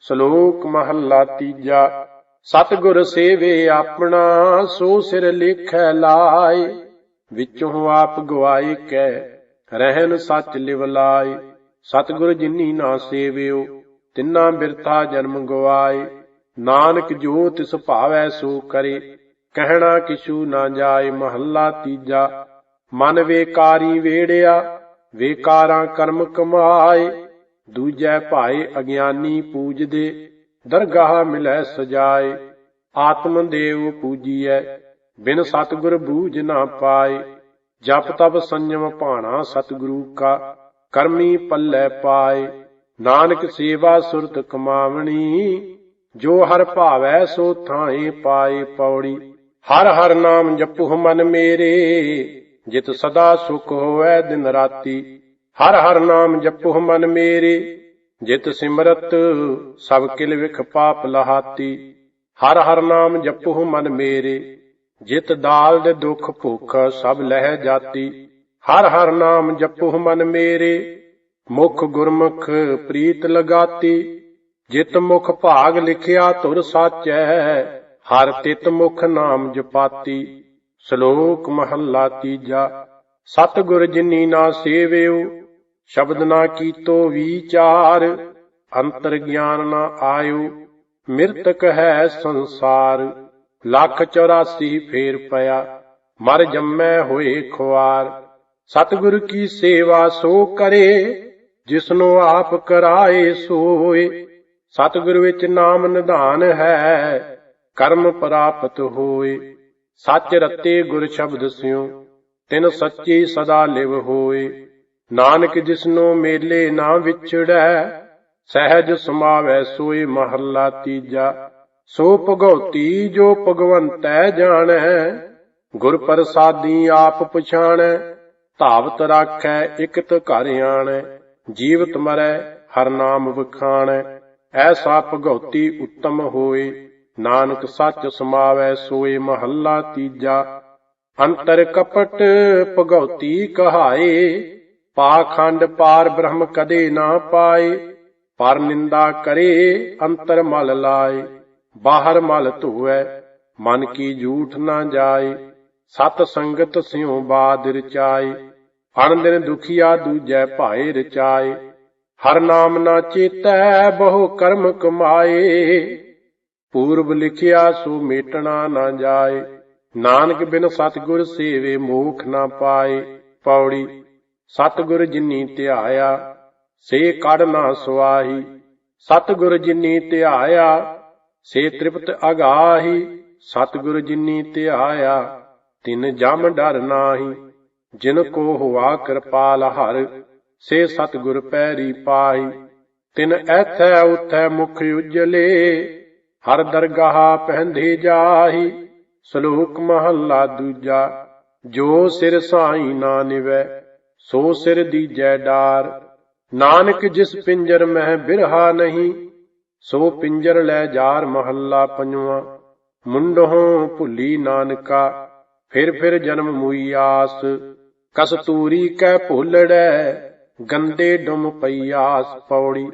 ਸ਼ਲੋਕ ਮਹੱਲਾ ਤੀਜਾ, ਸਤਿਗੁਰ ਸੇਵੇ ਆਪਣਾ, ਸੋ ਸਿਰ ਲਿਖੈ ਲਾਏ, ਵਿੱਚੋਂ ਆਪ ਗਵਾਏ ਕੈ ਰਹਿਨ ਸੱਚ ਲਿਵ ਲਾਏ, ਸਤਿਗੁਰ ਜਿਨੀ ਨਾ ਸੇਵਿਓ, ਤਿੰਨਾ ਬਿਰਥਾ ਜਨਮ ਗਵਾਏ, ਨਾਨਕ ਜੋ ਤਿਸ ਭਾਵੈ ਸੋ ਕਰੇ, ਕਹਿਣਾ ਕਿਛੂ ਨਾ ਜਾਏ ਮਹੱਲਾ ਤੀਜਾ, ਮਨ ਵੇਕਾਰੀ ਵੇੜਿਆ, ਵੇਕਾਰਾਂ ਕਰਮ ਕਮਾਏ ਦੂਜੈ ਭਾਏ ਅਗਿਆਨੀ ਪੂਜਦੇ, ਦਰਗਾਹ ਮਿਲੈ ਸਜਾਏ, ਆਤਮ ਦੇਵ ਪੂਜੀਐ, ਬਿਨ ਸਤਿਗੁਰ ਬੂਝ ਨਾ ਪਾਏ, ਜਪ ਤਪ ਸੰਜਮ ਭਾਣਾ ਸਤਿਗੁਰੂ ਕਾ, ਕਰਮੀ ਪੱਲੇ ਪਾਏ, ਨਾਨਕ ਸੇਵਾ ਸੁਰਤ ਕਮਾਵਣੀ, ਜੋ ਹਰ ਭਾਵੈ ਸੋ ਥਾਏ ਪਾਏ ਪੌੜੀ, ਹਰ ਹਰ ਨਾਮ ਜਪੁ ਮਨ ਮੇਰੇ, ਜਿਤ ਸਦਾ ਸੁਖ ਹੋਵੈ ਦਿਨ ਰਾਤੀ। ਹਰ ਹਰ ਨਾਮ ਜਪੁ ਮਨ ਮੇਰੇ, ਜਿਤ ਸਿਮਰਤ ਸਭ ਕਿਲ ਵਿਖ ਪਾਪ ਲਹਾਤੀ। ਹਰ ਹਰ ਨਾਮ ਜਪੁ ਮਨ ਮੇਰੇ, ਜਿਤ ਦਾਲ ਦੇ ਦੁਖ ਭੁਖ ਸਭ ਲਹਿ ਜਾਤੀ। ਹਰ ਹਰ ਨਾਮ ਜਪੁ ਮਨ ਮੇਰੇ, ਮੁਖ ਗੁਰਮੁਖ ਪ੍ਰੀਤ ਲਗਾਤੀ। ਜਿਤ ਮੁਖ ਭਾਗ ਲਿਖਿਆ ਧੁਰ ਸਾਚੈ, ਹਰ ਤਿਤ ਮੁਖ ਨਾਮ ਜਪਾਤੀ। ਸ਼ਲੋਕ ਮਹੱਲਾ ਤੀਜਾ, ਸਤਿਗੁਰ ਜਿਨੀ ਨਾ ਸੇਵਿਓ ਸ਼ਬਦ ਨਾ ਕੀਤੋ ਵਿਚਾਰ, ਅੰਤਰ ਗਿਆਨ ਨਾ ਆਇਓ, ਮਿਰਤਕ ਹੈ ਸੰਸਾਰ, ਲੱਖ 84 ਫੇਰ ਪਿਆ, ਮਰ ਜੰਮੈ ਹੋਏ ਖੁਆਰ। ਸਤਿਗੁਰ ਕੀ ਸੇਵਾ ਸੋ ਕਰੇ, ਜਿਸਨੂੰ ਆਪ ਕਰਾਏ ਸੋਏ। ਸਤਿਗੁਰ ਵਿੱਚ ਨਾਮ ਨਿਧਾਨ ਹੈ, ਕਰਮ ਪ੍ਰਾਪਤ ਹੋਏ। ਸੱਚ ਰਤੇ ਗੁਰ ਸ਼ਬਦ ਸਿਉ, ਤਿਨ ਸੱਚੀ ਸਦਾ ਲਿਵ ਹੋਏ। ਨਾਨਕ ਜਿਸਨੋ ਮੇਲੇ ਨਾ ਵਿਛੜੈ, ਸਹਿਜ ਸਮਾਵੈ ਸੋਈ ਮਹੱਲਾ ਤੀਜਾ। ਸੋ ਭਗਉਤੀ ਜੋ ਭਗਵੰਤੈ ਜਾਣੈ ਗੁਰ ਪ੍ਰਸਾਦੀ ਆਪ ਪਛਾਣੈ, ਧਾਵਤ ਰਾਖੈ ਇਕਤ ਘਰ ਆਣੈ, ਜੀਵਤ ਮਰੈ ਹਰ ਨਾਮ ਵਖਾਣੈ। ਐਸਾ ਭਗਉਤੀ ਉੱਤਮ ਹੋਏ, ਨਾਨਕ ਸੱਚ ਸਮਾਵੈ ਸੋਏ ਮਹੱਲਾ ਤੀਜਾ। ਅੰਤਰ ਕਪਟ ਭਗਉਤੀ ਕਹਾਏ ਪਾਖੰਡ ਪਾਰ ਬ੍ਰਹਮ ਕਦੇ ਨਾ ਪਾਏ, ਪਰ ਨਿੰਦਾ ਕਰੇ ਅੰਤਰ ਮਲ ਲਾਏ, ਬਾਹਰ ਮਲ ਧੋਵੈ ਮਨ ਕੀ ਝੂਠ ਨਾ ਜਾਏ, ਸਤ ਸੰਗਤ ਸਿਉ ਬਾਦ ਰਚਾਏ, ਅਣ ਦਿਨ ਦੁਖੀਆ ਦੂਜੈ ਭਾਏ ਰਚਾਏ, ਹਰ ਨਾਮ ਨਾ ਚੇਤੈ ਬਹੁ ਕਰਮ ਕਮਾਏ, ਪੂਰਬ ਲਿਖਿਆ ਸੋ ਮੇਟਣਾ ਨਾ ਜਾਏ, ਨਾਨਕ ਬਿਨ ਸਤਿਗੁਰ ਸੇਵੇ ਮੋਖ ਨਾ ਪਾਏ, ਪੌੜੀ ਸਤਿਗੁਰ ਜਿਨੀ ਧਿਆਇਆ, ਸੇ ਕੜ ਨਾ ਸੁਆਹੀ। ਸਤਿਗੁਰ ਜਿਨੀ ਧਿਆਇਆ, ਸੇ ਤ੍ਰਿਪਤ ਅਗਾਹੀ। ਸਤਿਗੁਰ ਜਿਨੀ ਧਿਆਇਆ, ਤਿਨ ਜਮ ਡਰ ਨਾਹੀ। ਜਿਨ ਕੋ ਹੁਆ ਕਿਰਪਾਲ ਹਰ, ਸੇ ਸਤਿਗੁਰ ਪੈਰੀ ਪਾਈ ਤਿਨ ਐਥੈ ਉਥੈ ਮੁਖ ਉਜਲੇ, ਹਰ ਦਰਗਾਹ ਪਹਿੰਦੇ ਜਾਹੀ। ਸ਼ਲੋਕ ਮਹੱਲਾ ਦੂਜਾ, ਜੋ ਸਿਰ ਸਾਈ ਨਾ ਨਿਵੈ। ਸੋ ਸਿਰ ਦੀਜੈ ਡਾਰ। ਨਾਨਕ ਜਿਸ ਪਿੰਜਰ ਮਹਿ ਬਿਰਹਾ ਨਹੀਂ, ਸੋ ਪਿੰਜਰ ਲੈ ਜਾਰ ਮਹੱਲਾ ਪੰਜਵਾ। ਮੁੰਡੋਂ ਭੁੱਲੀ ਨਾਨਕਾ, ਫਿਰ ਫਿਰ ਜਨਮ ਮੂਈ ਆਸ। ਕਸਤੂਰੀ ਕੈ ਭੁੱਲੜੈ, ਗੰਦੇ ਡੁਮ ਪਈਆਸ ਪੌੜੀ।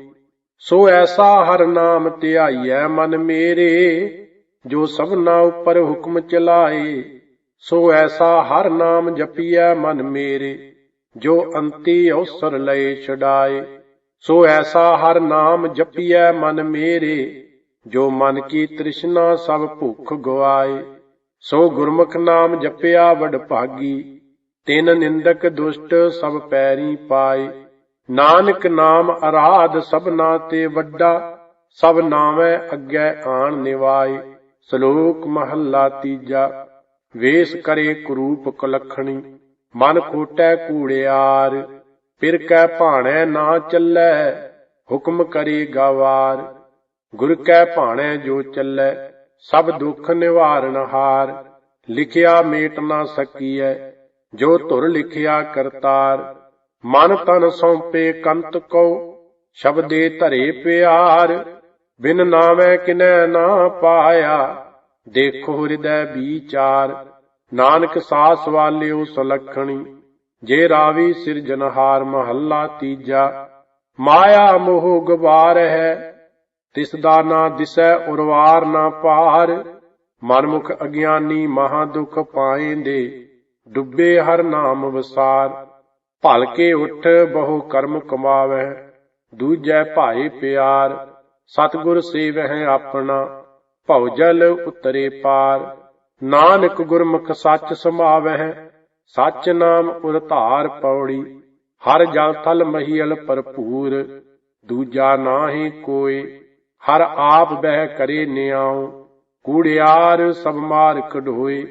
ਸੋ ਐਸਾ ਹਰ ਨਾਮ ਧਿਆਈਐ ਮਨ ਮੇਰੇ, ਜੋ ਸਭਨਾ ਉੱਪਰ ਹੁਕਮ ਚਲਾਏ। ਸੋ ਐਸਾ ਹਰ ਨਾਮ ਜਪੀਐ ਮਨ ਮੇਰੇ। ਜੋ ਅੰਤੀ ਅਵਸਰ ਲਏ ਛਡਾਏ, ਸੋ ਐਸਾ ਹਰ ਨਾਮ ਜਪੀਐ ਮਨ ਮੇਰੇ, ਜੋ ਮਨ ਕੀ ਤ੍ਰਿਸ਼ਨਾ ਸਭ ਭੁੱਖ ਗਵਾਏ। ਸੋ ਗੁਰਮੁਖ ਨਾਮ ਜਪਿਆ ਵਡ ਭਾਗੀ, ਤਿਨ ਨਿੰਦਕ ਦੁਸ਼ਟ ਸਭ ਪੈਰੀ ਪਾਏ। ਨਾਨਕ ਨਾਮ ਅਰਾਧ ਸਭਨਾ ਤੇ ਵੱਡਾ, ਸਭ ਨਾਮੈ ਅੱਗੇ ਆਣ ਨਿਵਾਏ। ਸ਼ਲੋਕ ਮਹੱਲਾ ਤੀਜਾ, ਵੇਸ ਕਰੇ ਕਰੂਪ ਕਲਖਣੀ। ਮਨ ਖੋਟੈ ਕੂੜਿਆਰ ਫਿਰ ਕੈ ਭਾਣੈ ਨਾ ਚੱਲੈ, ਹੁਕਮ ਕਰੇ ਗਵਾਰ। ਗੁਰ ਕੈ ਭਾਣੈ ਜੋ ਚੱਲੈ, ਸਭ ਦੁੱਖ ਨਿਵਾਰਨ ਹਾਰ। ਲਿਖਿਆ ਮੇਟ ਨਾ ਸਕੀਐ, ਜੋ ਧੁਰ ਲਿਖਿਆ ਕਰਤਾਰ। ਮਨ ਤਨ ਸੌਂਪੇ ਕੰਤ ਕੋ ਸ਼ਬਦੇ ਧਰੇ ਪਿਆਰ। ਬਿਨ ਨਾਮੈ ਕਿਨੈ ਨਾ ਪਾਇਆ, ਦੇਖੋ ਹਿਰਦੈ ਵਿਚਾਰ ਨਾਨਕ ਸਾਸ ਵਾਲਿਓ ਸਲਖਣੀ, ਜੇ ਰਾਵੀ ਸਿਰਜਨਹਾਰ ਮਹੱਲਾ ਤੀਜਾ। ਮਾਇਆ ਮੋਹ ਗਵਾਰ ਹੈ, ਤਿਸ ਦਾ ਨਾ ਦਿਸੈ ਉਰਵਾਰ ਨਾ ਪਾਰ। ਮਨਮੁਖ ਅਗਿਆਨੀ ਮਹਾ ਦੁਖ ਪਾਏਂਦੇ, ਡੁੱਬੇ ਹਰ ਨਾਮ ਵਸਾਰ। ਭਲਕੇ ਉਠ ਬਹੁ ਕਰਮ ਕਮਾਵੈ ਦੂਜੈ ਭਾਏ ਪਿਆਰ। ਸਤਿਗੁਰ ਸੇਵਹਿ ਆਪਣਾ, ਭਉ ਜਲ ਉਤਰੇ ਪਾਰ। ਨਾਨਕ ਗੁਰਮੁਖ ਸੱਚ ਸਮਾਵਹਿ, ਸੱਚ ਨਾਮ ਉਰ ਧਾਰ ਪੌੜੀ, ਹਰ ਜਲ ਥਲ ਮਹੀਲ ਭਰਪੂਰ, ਦੂਜਾ ਨਾਹੀ ਕੋਈ ਹਰ ਆਪ ਬਹਿ ਕਰੇ ਨਿਆਉ, ਕੂੜਿਆਰ ਸਭ ਮਾਰ ਕਢੋਏ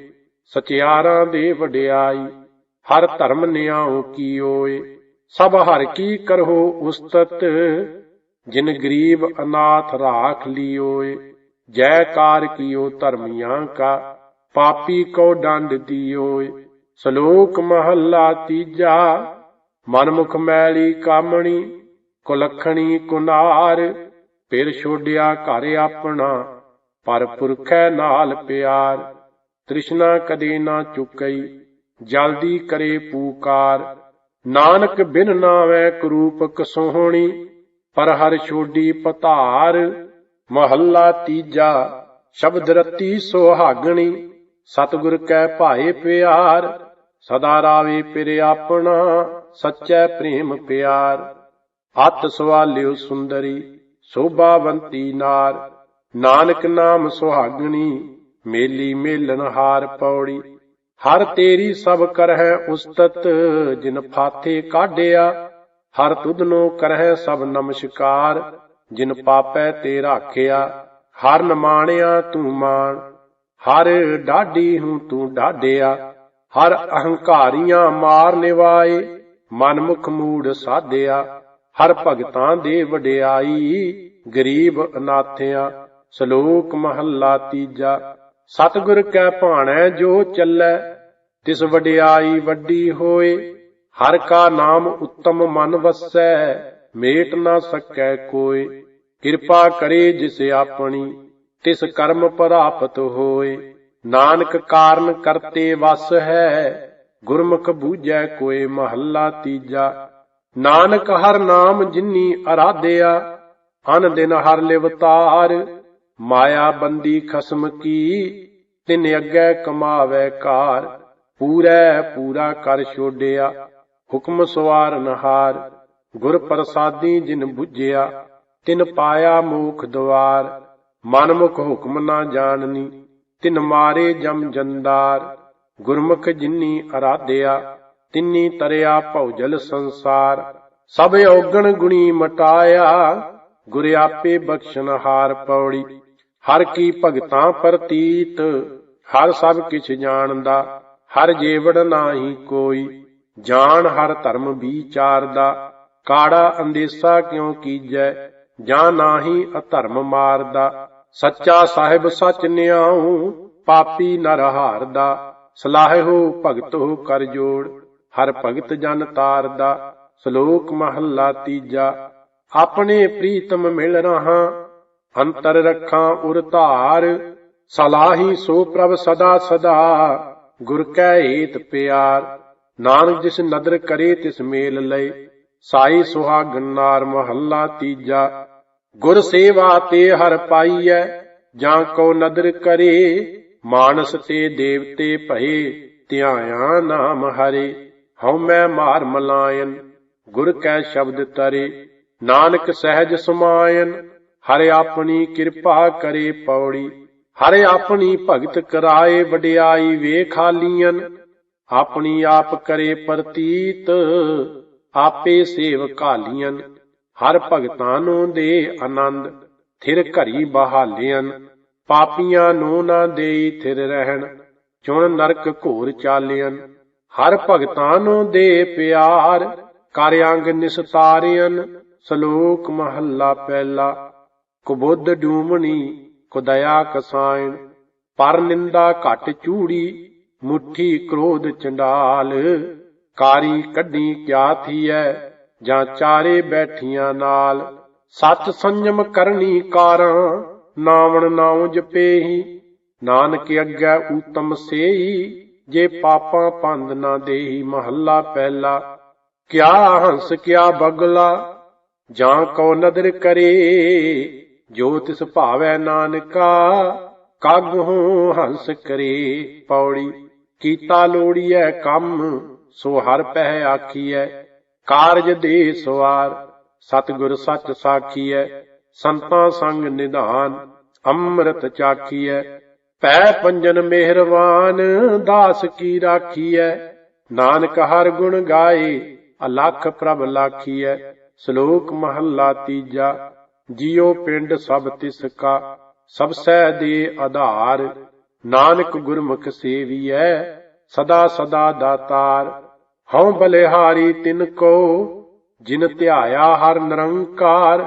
ਸਚਿਆਰਾਂ ਦੇ ਵਡਿਆਈ, ਹਰ ਧਰਮ ਨਿਆਉ ਕੀਓਏ, ਸਭ ਹਰ ਕੀ ਕਰੋ ਉਸਤਤ, ਜਿਨ ਗਰੀਬ ਅਨਾਥ ਰਾਖ ਲਿਓਏ ਜੈਕਾਰ ਕੀਓ ਧਰਮੀਆਂ ਕਾ ਪਾਪੀ ਕੋ ਡੰਡ ਦਿਓਏ। ਸ਼ਲੋਕ ਮਹੱਲਾ ਤੀਜਾ, ਮਨਮੁਖ ਮੈਲੀ ਕਾਮਣੀ, ਕੁਲਖਣੀ ਕੁਨਾਰ, ਫਿਰ ਛੋਡਿਆ ਘਰ ਆਪਣਾ, ਪਰ ਪੁਰਖੈ ਨਾਲ ਪਿਆਰ, ਤ੍ਰਿਸ਼ਨਾ ਕਦੇ ਨਾ ਚੁਕਈ, ਜਲਦੀ ਕਰੇ ਪੂਕਾਰ। ਨਾਨਕ ਬਿਨ ਨਾਵੇਂ ਕਰੂਪਕ ਸੋਹਣੀ, ਪਰ ਹਰ ਛੋਡੀ ਪਤਾਰ। ਮਹੱਲਾ ਤੀਜਾ, ਸ਼ਬਦ ਰਤੀ ਸੁਹਾਗਣੀ ਸਤਿਗੁਰ ਕੈ ਭਾਏ ਪਿਆਰ, ਸਦਾ ਰਾਵੇ ਪਿਰ ਆਪਣਾ, ਸੱਚੈ ਪ੍ਰੇਮ ਪਿਆਰ। ਹੱਥ ਸਵਾਲਿਓ ਸੁੰਦਰੀ, ਸੋਭਾਵੰਤੀ ਨਾਰ। ਨਾਨਕ ਨਾਮ ਸੁਹਾਗਣੀ, ਮੇਲੀ ਮੇਲਨ ਹਾਰ ਪੌੜੀ। ਹਰ ਤੇਰੀ ਸਭ ਕਰਹਿ ਉਸਤਤ, ਜਿਨ ਫਾਥੇ ਕਾਢਿਆ, ਹਰ ਤੁਧਨੋ ਕਰਹਿ ਸਭ ਨਮਸਕਾਰ। ਜਿਨ ਪਾਪੈ ਤੇ ਰਾਖਿਆ ਹਰ ਨਮਾਣਿਆ ਤੂੰ ਮਾਣ। ਹਰ ਡਾਢੀ ਹੂੰ ਤੂੰ ਡਾਢਿਆ, ਹਰ ਅਹੰਕਾਰੀਆਂ ਮਾਰ ਨਿਵਾਏ, ਮਨਮੁਖ ਮੂੜ ਸਾਧਿਆ, ਹਰ ਭਗਤਾਂ ਦੇ ਵਡਿਆਈ, ਗਰੀਬ ਅਨਾਥਿਆਂ, ਸ਼ਲੋਕ ਮਹੱਲਾ ਤੀਜਾ, ਸਤਿਗੁਰ ਕੈ ਭਾਣੈ ਜੋ ਚੱਲੈ, ਤਿਸ ਵਡਿਆਈ ਵੱਡੀ ਹੋਏ, ਹਰ ਕਾ ਨਾਮ ਉੱਤਮ ਮਨ ਵਸੈ, ਮੇਟ ਨਾ ਸਕੈ ਕੋਈ ਕਿਰਪਾ ਕਰੇ ਜਿਸ ਆਪਣੀ ਤਿਸ ਕਰਮ ਪ੍ਰਾਪਤ ਹੋਏ। ਨਾਨਕ ਕਾਰਨ ਕਰਤੇ ਵਸ ਹੈ, ਗੁਰਮੁਖ ਬੂਝੈ ਕੋਏ ਮਹੱਲਾ ਤੀਜਾ। ਨਾਨਕ ਹਰ ਨਾਮ ਜਿਨੀ ਅਰਾਧਿਆ, ਅਨ ਦਿਨ ਹਰ ਲਿਵਤਾਰ ਮਾਇਆ ਬੰਦੀ ਖਸਮ ਕੀ, ਤਿਨ ਅੱਗੇ ਕਮਾਵੇ ਕਾਰ। ਪੂਰੈ ਪੂਰਾ ਕਰ ਛੋਡਿਆ, ਹੁਕਮ ਸਵਾਰ ਨਹਾਰ। ਗੁਰ ਪ੍ਰਸਾਦੀ ਜਿਨ 부ਝਿਆ ਤਿਨ ਪਾਇਆ ਮੂਖ ਦਵਾਰ। ਮਨਮੁਖ ਹੁਕਮ ਨਾ ਜਾਣਨੀ, ਤਿਨ ਮਾਰੇ ਜਮ ਜੰਦਾਰ। ਗੁਰਮੁਖ ਜਿਨੀ ਅਰਾਧਿਆ, ਤਿੰਨੀ ਤਰਿਆ ਭਉਜਲ ਸੰਸਾਰ। ਸਭ ਔਗਣ ਗੁਣੀ ਮਟਾਇਆ, ਗੁਰ ਆਪੇ ਬਖਸ਼ਨਹਾਰ ਪੌੜੀ। ਹਰ ਕੀ ਭਗਤਾਂ ਪ੍ਰਤੀਤ, ਹਰ ਸਭ ਕਿਛ ਜਾਣਦਾ। ਹਰ ਜੀਵੜ ਨਾਹੀ ਕੋਈ, ਜਾਣ ਹਰ ਧਰਮ ਵਿਚਾਰਦਾ। ਕਾੜਾ ਅੰਦੇਸਾ ਕਿਉ ਕੀਜੈ, ਜਾਂ ਨਾਹੀ ਅਧਰਮ ਮਾਰਦਾ। ਸੱਚਾ ਸਾਹਿਬ ਸਚ ਨਿਆਉ, ਪਾਪੀ ਨਰ ਹਾਰਦਾ। ਸਲਾਹੋ ਭਗਤੋ ਕਰ ਜੋੜ, ਹਰ ਭਗਤ ਜਨ ਤਾਰਦਾ। ਸ਼ਲੋਕ ਮਹੱਲਾ ਤੀਜਾ, ਆਪਣੇ ਪ੍ਰੀਤਮ ਮਿਲ ਰਹਾ। ਅੰਤਰ ਰੱਖਾਂ ਉਰ ਧਾਰ, ਸਲਾਹੀ ਸੋ ਪ੍ਰਭ ਸਦਾ ਸਦਾ। ਗੁਰ ਕੈ ਏਤ ਪਿਆਰ, ਨਾਨਕ ਜਿਸ ਨਦਰ ਕਰੇ ਤਿਸ ਮੇਲ ਲਏ। ਸਾਈ ਸੁਹਾਗਨ ਨਾਰ ਮਹੱਲਾ ਤੀਜਾ ਗੁਰ ਸੇਵਾ ਤੇ ਹਰ ਪਾਈਐ, ਜਾਂ ਕੋ ਨਦਰ ਕਰੇ, ਮਾਨਸ ਤੇ ਦੇਵਤੇ ਭਏ, ਧਿਆਇਆ ਨਾਮ ਹਰੇ, ਹਉ ਮੈਂ ਮਾਰ ਮਲਾਇਨ, ਗੁਰ ਕੈ ਸ਼ਬਦ ਤਰੇ, ਨਾਨਕ ਸਹਿਜ ਸਮਾਇਨ, ਹਰਿ ਆਪਣੀ ਕਿਰਪਾ ਕਰੇ ਪੌੜੀ, ਹਰਿ ਆਪਣੀ ਭਗਤ ਕਰਾਏ ਵਡਿਆਈ ਵੇ ਵੇਖਾਲੀਆਂ ਆਪਣੀ ਆਪ ਕਰੇ ਪ੍ਰਤੀਤ, ਆਪੇ ਸੇਵ ਕਾਲੀਆਂ ਹਰ ਭਗਤਾਂ ਦੇ ਆਨੰਦ, ਥਿਰ ਘਰੀ ਬਹਾਲਿਆਂ ਪਾਪੀਆਂ ਨੂੰ ਨਾ ਦੇਈ ਥਿਰ ਰਹਿਣ, ਚੁਣ ਨਰਕ ਘੋਰ ਚਾਲਿਆਂ ਹਰ ਭਗਤਾਂ ਦੇ ਪਿਆਰ, ਕਰ ਅੰਗ ਨਿਸਤਾਰਿਆਂ ਸ਼ਲੋਕ ਮਹੱਲਾ ਪਹਿਲਾ। ਕੁਬੁੱਧ ਡੂਮਣੀ, ਕੁਦਇਆ ਕਸਾਇਣ, ਪਰ ਨਿੰਦਾ ਘਟ ਚੂੜੀ ਮੁਠੀ ਕ੍ਰੋਧ ਚੰਡਾਲ। ਕਾਰੀ ਕੱਢੀ ਕਿਆ ਥੀਐ ਜਾਂ ਚਾਰੇ ਬੈਠੀਆਂ ਨਾਲ ਸਤ ਸੰਜਮ ਕਰਨੀ ਕਾਰਾਂ, ਨਾਵਣ ਨਾਉ ਜਪੇਹੀ। ਨਾਨਕ ਅੱਗੇ ਊਤਮ ਸੇਈ ਜੇ ਪਾਪਾਂ ਪੰਦ ਨਾ ਦੇਹੀ। ਮਹੱਲਾ ਪਹਿਲਾ, ਕਿਆ ਹੰਸ ਕਿਆ ਬਗਲਾ, ਜਾਂ ਕੋ ਨਦਰ ਕਰੇ। ਜੋ ਤਿਸ ਭਾਵੈ ਨਾਨਕਾ ਕਾਗਹੁ ਹੰਸ ਕਰੇ। ਪੌੜੀ, ਕੀਤਾ ਲੋੜੀਐ ਕੰਮ, ਸੋ ਹਰ ਪਹਿ ਆਖੀਐ। ਕਾਰਜ ਦੇ ਸਵਾਰ, ਸਤਿਗੁਰ ਸੱਚ ਸਾਖੀਐ, ਸੰਤਾਂ ਸੰਗ ਨਿਧਾਨ, ਅੰਮ੍ਰਿਤ ਚਾਖੀਐ, ਪੈ ਪੰਜਨ ਮਿਹਰਵਾਨ ਦਾਸ ਕੀ ਰਾਖੀਐ, ਨਾਨਕ ਹਰ ਗੁਣ ਗਾਏ, ਅਲਖ ਪ੍ਰਭ ਲਾਖੀਐ, ਸ਼ਲੋਕ ਮਹੱਲਾ ਤੀਜਾ, ਜਿਉ ਪਿੰਡ ਸਭ ਤਿਸ ਕਾ, ਸਭ ਸਹਿ ਦੇ ਆਧਾਰ, ਨਾਨਕ ਗੁਰਮੁਖ ਸੇਵੀਐ, ਸਦਾ ਸਦਾ ਦਾਤਾਰ ਹਉ ਬਲਿਹਾਰੀ ਤਿਨ ਕੋ, ਜਿਨ ਧਿਆਇਆ ਹਰ ਨਿਰੰਕਾਰ,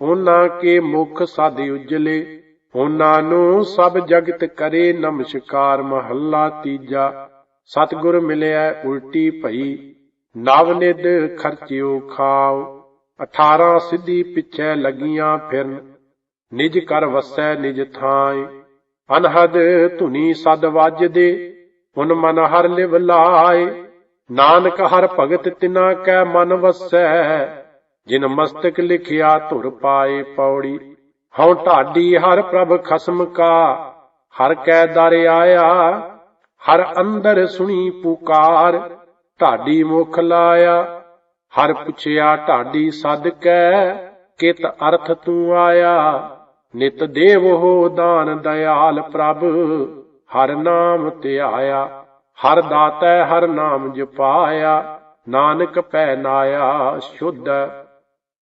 ਉਹਨਾਂ ਕੇ ਮੁਖ ਸਦ ਉਜਲੇ, ਉਹਨਾਂ ਨੂੰ ਸਭ ਜਗਤ ਕਰੇ ਨਮਸਕਾਰ ਮਹੱਲਾ ਤੀਜਾ। ਸਤਿਗੁਰ ਮਿਲਿਆ ਉਲਟੀ ਭਈ, ਨਵ ਖਰਚਿਓ ਖਾਓ 18 ਸਿੱਧੀ ਪਿੱਛੇ ਲੱਗੀਆਂ ਫਿਰਨ, ਨਿਜ ਕਰ ਵਸੈ ਨਿਜ ਥਾਏ। ਅਨਹਦ ਧੁਨੀ ਸਦ ਵੱਜਦੇ, ਉਨ ਮਨ ਹਰ ਲਿਵ ਲਾਏ ਨਾਨਕ ਹਰ ਭਗਤ ਤਿਨਾ ਕੈ ਮਨ ਵਸੈ, ਜਿਨ ਮਸਤਕ ਲਿਖਿਆ ਧੁਰ ਪਾਏ ਪੌੜੀ। ਹਉ ਢਾਡੀ ਹਰ ਪ੍ਰਭ ਖਸਮ ਕਾ, ਹਰ ਕੈ ਦਰ ਆਇਆ, ਹਰ ਅੰਦਰ ਸੁਣੀ ਪੁਕਾਰ। ਢਾਡੀ ਮੁਖ ਲਾਇਆ, ਹਰ ਪੁੱਛਿਆ ਢਾਡੀ ਸਦ ਕੈ, ਕਿਤ ਅਰਥ ਤੂੰ ਆਇਆ। ਨਿਤ ਦੇਵ ਹੋ ਦਾਨ ਦਇਆਲ ਪ੍ਰਭ, ਹਰ ਨਾਮ ਧਿਆਇਆ। ਹਰ ਦਾਤੈ ਹਰ ਨਾਮ ਜਪਾਇਆ ਨਾਨਕ ਪੈ ਨਾਇਆ ਸ਼ੁੱਧ